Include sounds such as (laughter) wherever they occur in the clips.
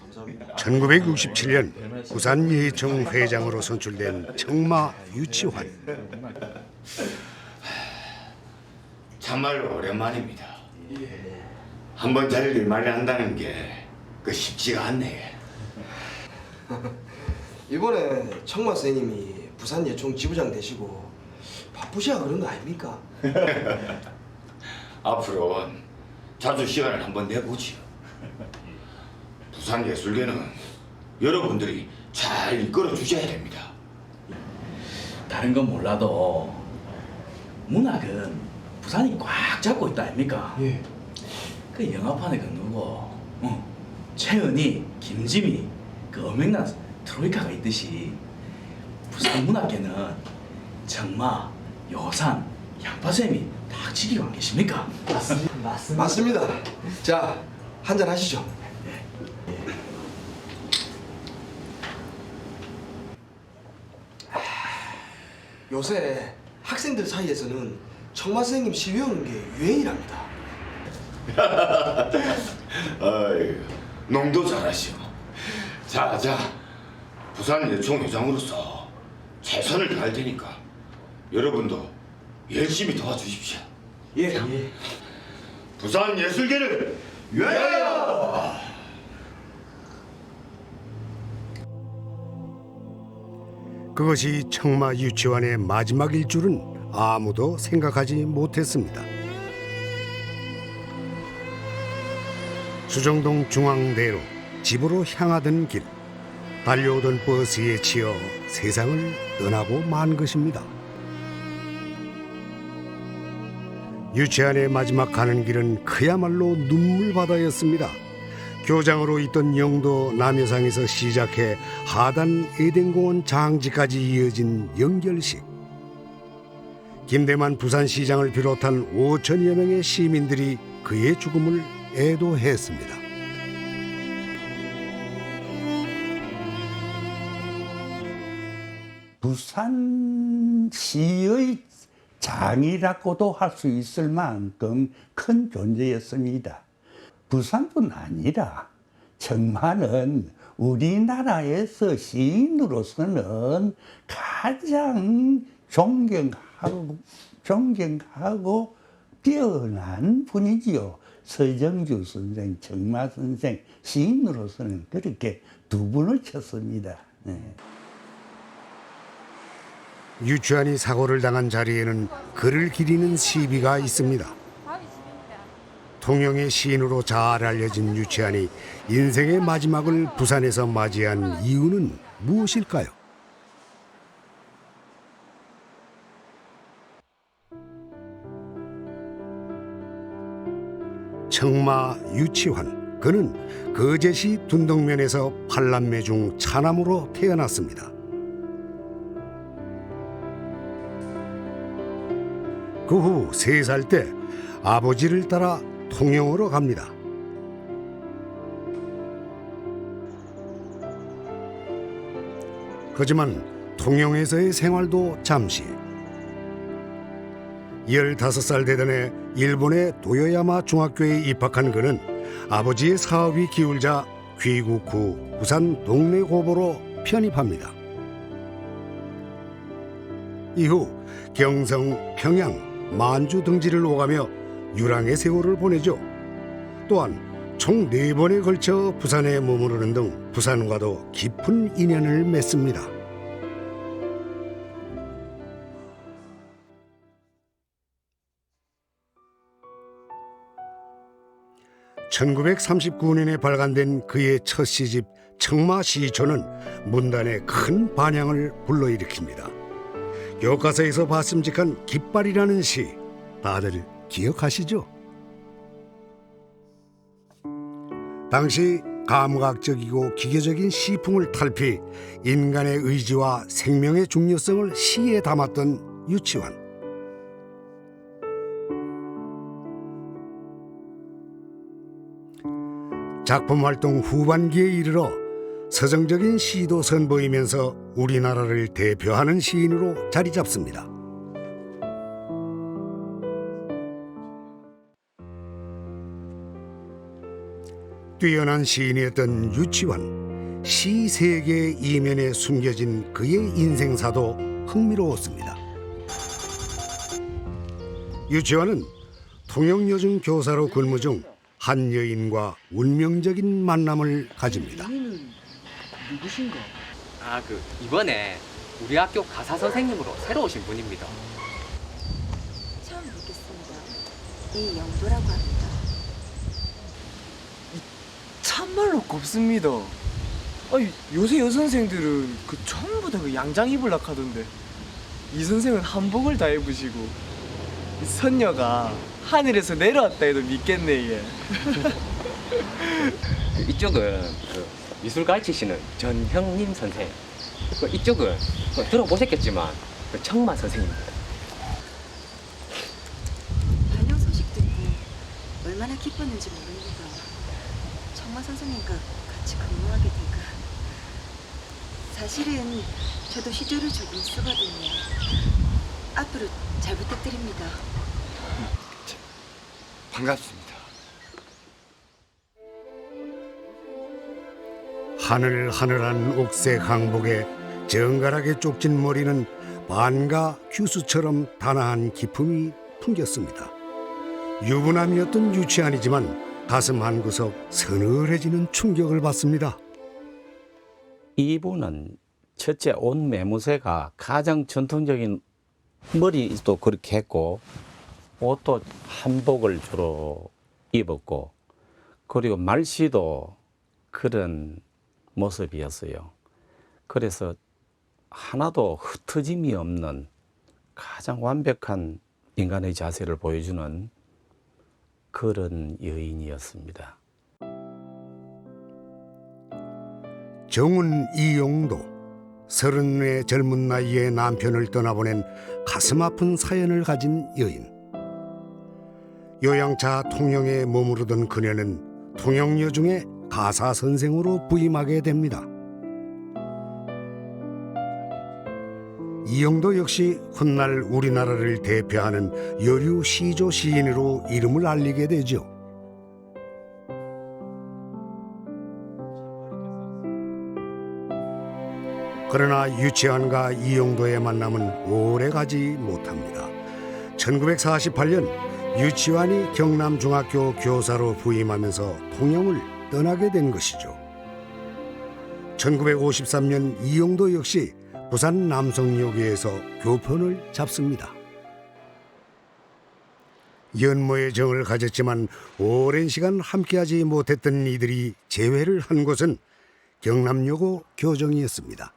감사합니다. 1967년 부산 예청 회장으로 선출된 청마 유치환. 참말로 오랜만입니다. 한번 자리를 마련한다는 게 그 쉽지가 않네. 이번에 청마 선생님이 부산 예총 지부장 되시고 바쁘셔야 그런 거 아닙니까? (laughs) 앞으로 자주 시간을 한번 내보지요. (laughs) 부산 예술계는 여러분들이 잘 이끌어 주셔야 됩니다. 다른 건 몰라도 문학은 부산이 꽉 잡고 있다 아닙니까? 예. 그 영화판에 그 누구 어, 최은희, 김지미 그 어맹난 트로이카가 있듯이 부산 문학계는 정마, 여산, 양파쌤이 다 지키고 안 계십니까? 맞습니다. 자, 한잔 하시죠. 아, 요새 학생들 사이에서는 청마 선생님 시 외우는 게 유행이랍니다. (laughs) 어이, 농도 잘하시오. 자, 자, 부산 예총 회장으로서 최선을 다할 테니까 여러분도 열심히 도와주십시오. 예. 예. 부산 예술계를 위하여! 그것이 청마 유치원의 마지막일 줄은 아무도 생각하지 못했습니다. 수정동 중앙대로 집으로 향하던 길 달려오던 버스에 치여 세상을 떠나고 만 것입니다. 유치원의 마지막 가는 길은 그야말로 눈물바다였습니다. 교장으로 있던 영도 남여상에서 시작해 하단 에덴공원 장지까지 이어진 연결식. 김대만 부산시장을 비롯한 5천여 명의 시민들이 그의 죽음을 애도했습니다. 부산시의 장이라고도 할 수 있을 만큼 큰 존재였습니다. 부산뿐 아니라 정말은 우리나라에서 시인으로서는 가장 존경하고 존경하고 뛰어난 분이지요. 서정주 선생, 정마 선생, 시인으로서는 그렇게 두 분을 쳤습니다. 네. 유치원이 사고를 당한 자리에는 그를 기리는 시비가 있습니다. 통영의 시인으로 잘 알려진 유치한이 인생의 마지막을 부산에서 맞이한 이유는 무엇일까요? 청마 유치환 그는 거제시 둔덕면에서 팔남매 중 차남으로 태어났습니다. 그 후 세 살 때 아버지를 따라 통영으로 갑니다. 하지만 통영에서의 생활도 잠시. 15살 되던 해 일본의 도요야마 중학교에 입학한 그는 아버지의 사업이 기울자 귀국 후 부산 동네 고보로 편입합니다. 이후 경성, 평양, 만주 등지를 오가며 유랑의 세월을 보내죠. 또한 총 네 번에 걸쳐 부산에 머무르는 등 부산과도 깊은 인연을 맺습니다. (1939년에) 발간된 그의 첫 시집 청마시초는 문단에 큰 반향을 불러일으킵니다. 교과서에서 봤음직한 깃발이라는 시 다들 기억하시죠? 당시 감각적이고 기계적인 시풍을 탈피 인간의 의지와 생명의 중요성을 시에 담았던 유치원 작품 활동 후반기에 이르러 서정적인 시도 선보이면서 우리나라를 대표하는 시인으로 자리 잡습니다. 뛰어난 시인이었던 유치원 시 세계 이면에 숨겨진 그의 인생사도 흥미로웠습니다. 유치원은 통영여중 교사로 근무 중 한 여인과 운명적인 만남을 가집니다. 아, 그 이번에 우리 학교 가사 선생님으로 새로 오신 분입니다. 처음 뵙겠습니다. 이영도라고 합니다. 참말로 곱습니다. 아니 요새 여선생들은 그 전부 다 그 양장 입을라 하던데 이 선생은 한복을 다 입으시고 이 선녀가 하늘에서 내려왔다 해도 믿겠네 얘. 그 (laughs) 이쪽은 그 미술 가르치시는 전형님 선생. 그 이쪽은 그 들어보셨겠지만 그 청마 선생님입니다. 반영 소식 듣고 얼마나 기뻤는지 모릅니다. 정마 선생님과 같이 근무하게 되고 사실은 저도 시절을 조금 쓰거든요. 앞으로 잘 부탁드립니다. 반갑습니다. 하늘 하늘한 옥색 항복에 정갈하게 쪽진 머리는 반가 규수처럼 단아한 기품이 풍겼습니다. 유부남이었던 유치한이지만 가슴 한 구석 서늘해지는 충격을 받습니다. 이분은 첫째 옷 매무새가 가장 전통적인 머리도 그렇게 했고 옷도 한복을 주로 입었고 그리고 말씨도 그런 모습이었어요. 그래서 하나도 흩어짐이 없는 가장 완벽한 인간의 자세를 보여주는 그런 여인이었습니다. 정은 이용도 서른의 젊은 나이에 남편을 떠나보낸 가슴 아픈 사연을 가진 여인. 요양차 통영에 머무르던 그녀는 통영여중의 가사 선생으로 부임하게 됩니다. 이용도 역시 훗날 우리나라를 대표하는 여류 시조 시인으로 이름을 알리게 되죠. 그러나 유치원과 이용도의 만남은 오래 가지 못합니다. 1948년 유치원이 경남중학교 교사로 부임하면서 통영을 떠나게 된 것이죠. 1953년 이용도 역시 부산 남성여고에서 교편을 잡습니다. 연모의 정을 가졌지만 오랜 시간 함께하지 못했던 이들이 재회를 한 곳은 경남여고 교정이었습니다.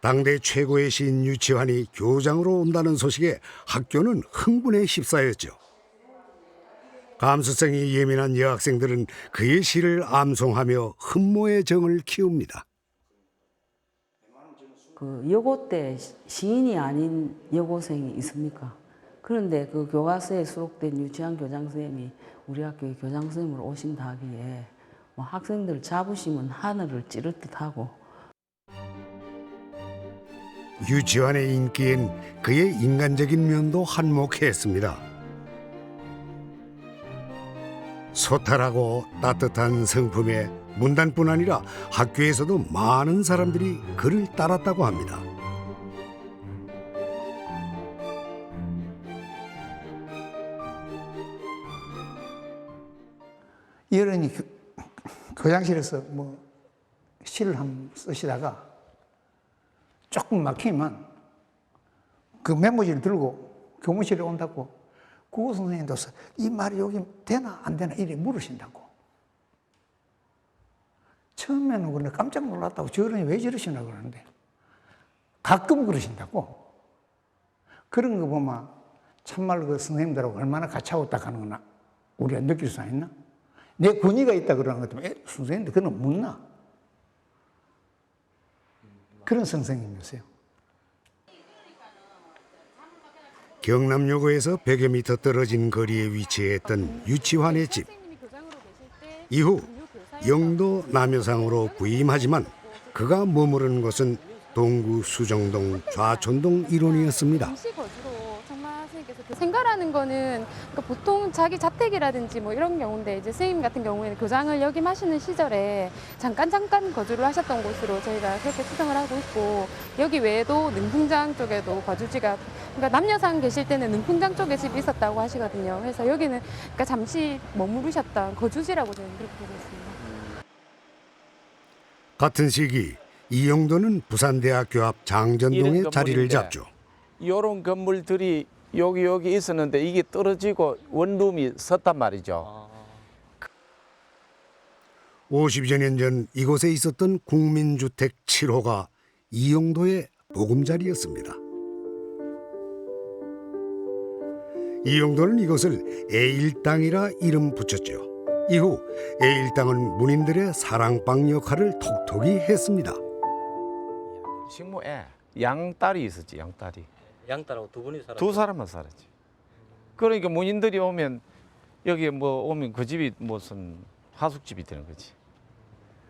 당대 최고의 시인 유치환이 교장으로 온다는 소식에 학교는 흥분에 휩싸였죠. 감수성이 예민한 여학생들은 그의 시를 암송하며 흠모의 정을 키웁니다. 그 여고 때 시인이 아닌 여고생이 있습니까? 그런데 그 교과서에 수록된 유치한 교장 선생님이 우리 학교의 교장 선생님으로 오신다 하기에 뭐 학생들 자부심은 하늘을 찌를 듯하고 유치환의 인기엔 그의 인간적인 면도 한몫했습니다. 소탈하고 따뜻한 성품에 문단뿐 아니라 학교에서도 많은 사람들이 그를 따랐다고 합니다. 교, 교장실에서 뭐 시를 한번 쓰시다가 조금 막히면 그 메모지를 들고 교무실에 온다고 국어 선생님도 이 말이 여기 되나 안 되나 이래 물으신다고. 처음에는 그런데 깜짝 놀랐다고 저런이 왜 저러시나 그러는데 가끔 그러신다고. 그런 거 보면 참말로 그 선생님들하고 얼마나 같이 하고 딱 하는 거나 우리가 느낄 수 있나? 내 권위가 있다 그러는 것 때문에 에, 선생님들 그는 묻나? 그런 선생님이었어요. 경남여고에서 100여 미터 떨어진 거리에 위치했던 유치환의 집. 이후 영도 남여상으로 부임하지만 그가 머무르는 곳은 동구 수정동 좌촌동 일원이었습니다. 선생님께서 그 생가라는 거는 그러니까 보통 자기 자택이라든지 뭐 이런 경우인데 이제 선생님 같은 경우에는 교장을 역임하시는 시절에 잠깐 잠깐 거주를 하셨던 곳으로 저희가 그렇게 추정을 하고 있고 여기 외에도 능풍장 쪽에도 거주지가 그러니까 남녀상 계실 때는 능풍장 쪽에 집이 있었다고 하시거든요. 그래서 여기는 그러니까 잠시 머무르셨던 거주지라고 저는 그렇게 보고 있습니다. 같은 시기 이영도는 부산대학교 앞 장전동에 자리를 건물인데 잡죠. 이런 건물들이 여기 여기 있었는데 이게 떨어지고 원룸이 섰단 말이죠. 50여 년 전 이곳에 있었던 국민주택 7호가 이영도의 보금자리였습니다. 이영도는 이것을 애일당이라 이름 붙였죠. 이후 애일당은 문인들의 사랑방 역할을 톡톡히 했습니다. 식모에 양딸이 있었지 양딸이. 양딸하고 두 분이 살았 두 사람만 살았지. 그러니까 문인들이 오면 여기 뭐 오면 그 집이 무슨 하숙집이 되는 거지.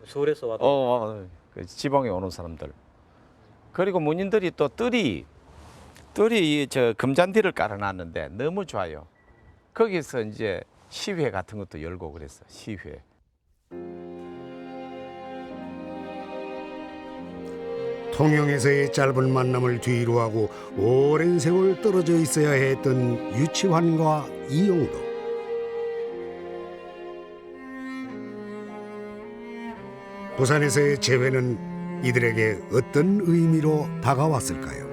서울에서 어, 왔던 어그 지방에 오는 사람들. 그리고 문인들이 또 뜰이 뜰이 저 금잔디를 깔아놨는데 너무 좋아요. 거기서 이제 시회 같은 것도 열고 그랬어 시회. 통영에서의 짧은 만남을 뒤로 하고 오랜 세월 떨어져 있어야 했던 유치환과 이용도. 부산에서의 재회는 이들에게 어떤 의미로 다가왔을까요?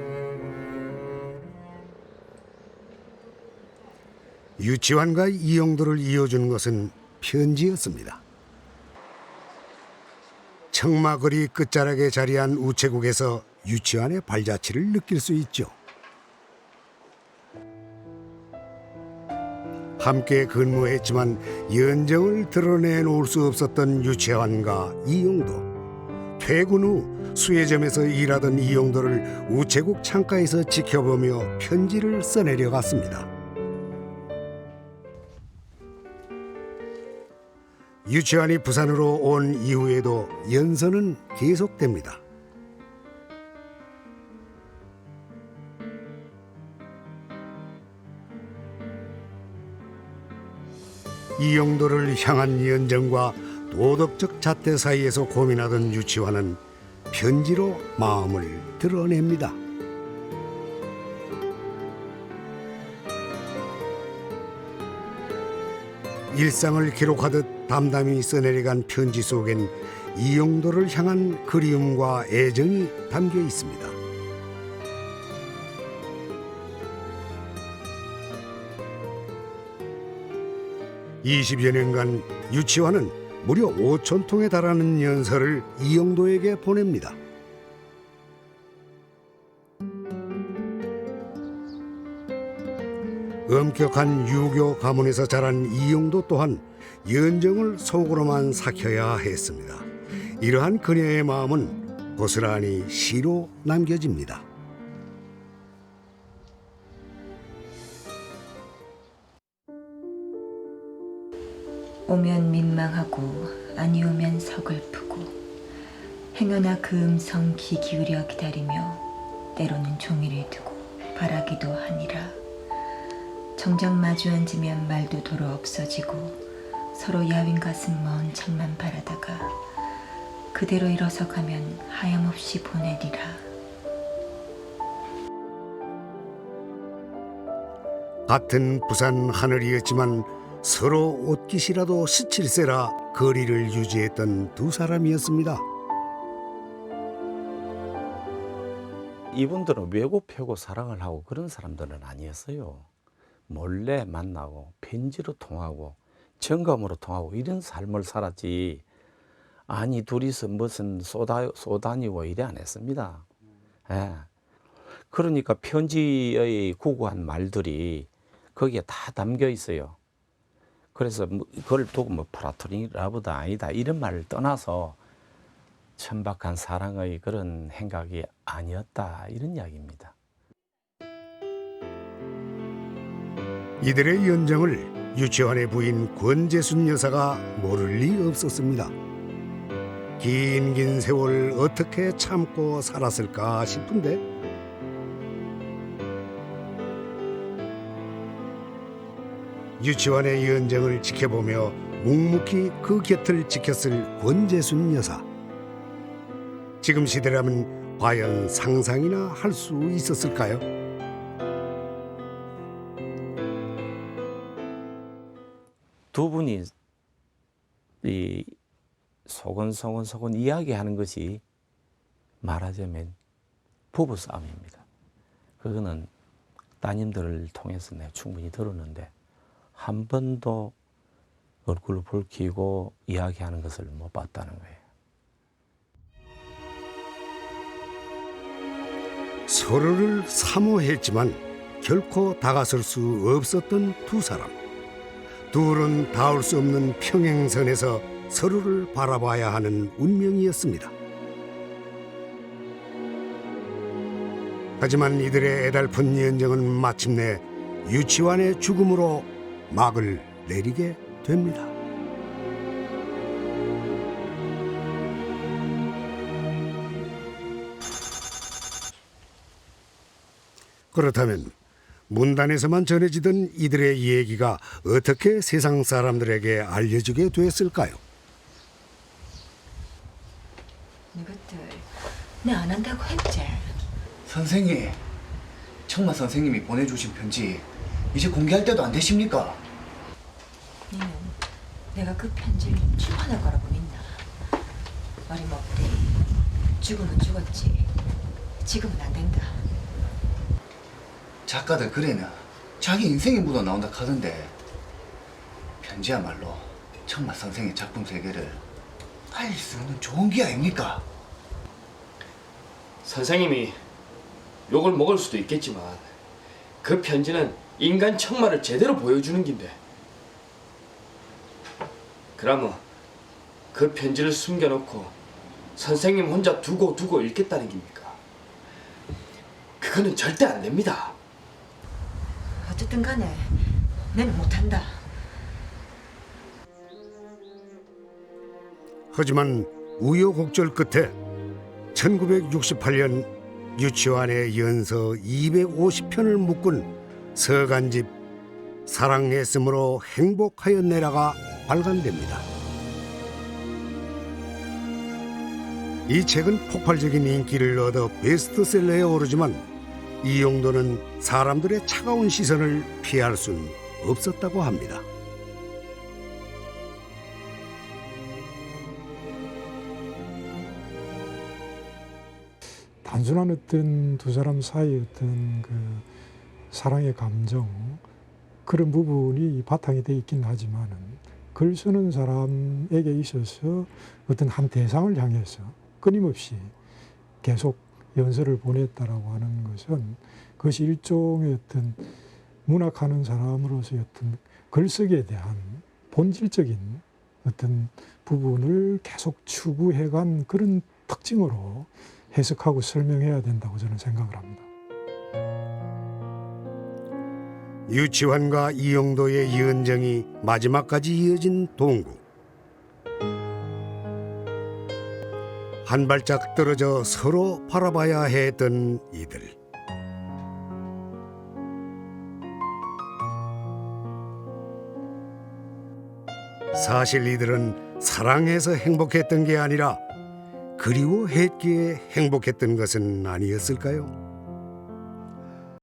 유치환과 이용도를 이어준 것은 편지였습니다. 청마거리 끝자락에 자리한 우체국에서 유치원의 발자취를 느낄 수 있죠. 함께 근무했지만 연정을 드러내 놓을 수 없었던 유치원과 이용도. 퇴근 후 수혜점에서 일하던 이용도를 우체국 창가에서 지켜보며 편지를 써내려 갔습니다. 유치원이 부산으로 온 이후에도 연선은 계속됩니다. 이용도를 향한 연정과 도덕적 잣대 사이에서 고민하던 유치원은 편지로 마음을 드러냅니다. 일상을 기록하듯 담담히 써내려간 편지 속엔 이용도를 향한 그리움과 애정이 담겨 있습니다. (20여) 년간 유치원은 무려 5천 통에 달하는 연설을 이용도에게 보냅니다. 엄격한 유교 가문에서 자란 이용도 또한 연정을 속으로만 삭혀야 했습니다. 이러한 그녀의 마음은 고스란히 시로 남겨집니다. 오면 민망하고 아니 오면 서글프고 행여나 그 음성 귀 기울여 기다리며 때로는 종이를 두고 바라기도 하니라 정작 마주 앉으면 말도 도로 없어지고 서로 야윈 가슴 먼 창만 바라다가 그대로 일어서 가면 하염없이 보내리라 같은 부산 하늘이었지만 서로 옷깃이라도 스칠세라 거리를 유지했던 두 사람이었습니다. 이분들은 외고 펴고 사랑을 하고 그런 사람들은 아니었어요. 몰래 만나고 편지로 통하고 정감으로 통하고 이런 삶을 살았지. 아니 둘이서 무슨 쏘다, 쏘다니고 이래 안 했습니다. 예. 그러니까 편지의 구구한 말들이 거기에 다 담겨 있어요. 그래서 뭐 그걸 두고 뭐 플라토닉 라브다 아니다 이런 말을 떠나서 천박한 사랑의 그런 행각이 아니었다 이런 이야기입니다. 이들의 연정을 유치원의 부인 권재순 여사가 모를 리 없었습니다. 긴 긴 세월 어떻게 참고 살았을까 싶은데 유치원의 이은정을 지켜보며 묵묵히 그 곁을 지켰을 권재순 여사. 지금 시대라면 과연 상상이나 할 수 있었을까요? 두 분이 이 소곤소곤소곤 이야기하는 것이 말하자면 부부 싸움입니다. 그거는 따님들을 통해서 내가 충분히 들었는데 한 번도 얼굴을 붉히고 이야기하는 것을 못 봤다는 거예요. 서로를 사모했지만 결코 다가설 수 없었던 두 사람. 둘은 닿을 수 없는 평행선에서 서로를 바라봐야 하는 운명이었습니다. 하지만 이들의 애달픈 연정은 마침내 유치원의 죽음으로 막을 내리게 됩니다. 그렇다면 문단에서만 전해지던 이들의 얘기가 어떻게 세상 사람들에게 알려지게 됐을까요? 이것들 내 안 한다고 했지? 선생님, 청마 선생님이 보내주신 편지 이제 공개할 때도 안 되십니까? 니는 내가 그 편지를 출판할 거라고 믿나? 어림없대. 죽으면 죽었지. 지금은 안 된다. 작가들 글에는 자기 인생이 묻어 나온다 하던데 편지야말로 청마 선생의 작품 세계를 알릴 수 있는 좋은 기회 아닙니까? 선생님이 욕을 먹을 수도 있겠지만 그 편지는 인간 청마를 제대로 보여주는 긴데 그러면 그 편지를 숨겨놓고 선생님 혼자 두고 두고 읽겠다는 겁니까? 그거는 절대 안 됩니다. 어쨌든 간에 내는 못한다. 하지만 우여곡절 끝에 1968년 유치원의 연서 250편을 묶은 서간집 사랑했으므로 행복하였네라가 발간됩니다. 이 책은 폭발적인 인기를 얻어 베스트셀러에 오르지만 이용도는 사람들의 차가운 시선을 피할 수는 없었다고 합니다. 단순한 어떤 두 사람 사이의 어떤 그 사랑의 감정 그런 부분이 바탕이 돼 있긴 하지만은 글 쓰는 사람에게 있어서 어떤 한 대상을 향해서 끊임없이 계속 연설을 보냈다라고 하는 것은 그것이 일종의 어떤 문학하는 사람으로서의 어떤 글쓰기에 대한 본질적인 어떤 부분을 계속 추구해간 그런 특징으로 해석하고 설명해야 된다고 저는 생각을 합니다. 유치환과 이영도의 이은정이 마지막까지 이어진 동구. 한 발짝 떨어져 서로 바라봐야 했던 이들. 사실 이들은 사랑해서 행복했던 게 아니라 그리워했기에 행복했던 것은 아니었을까요?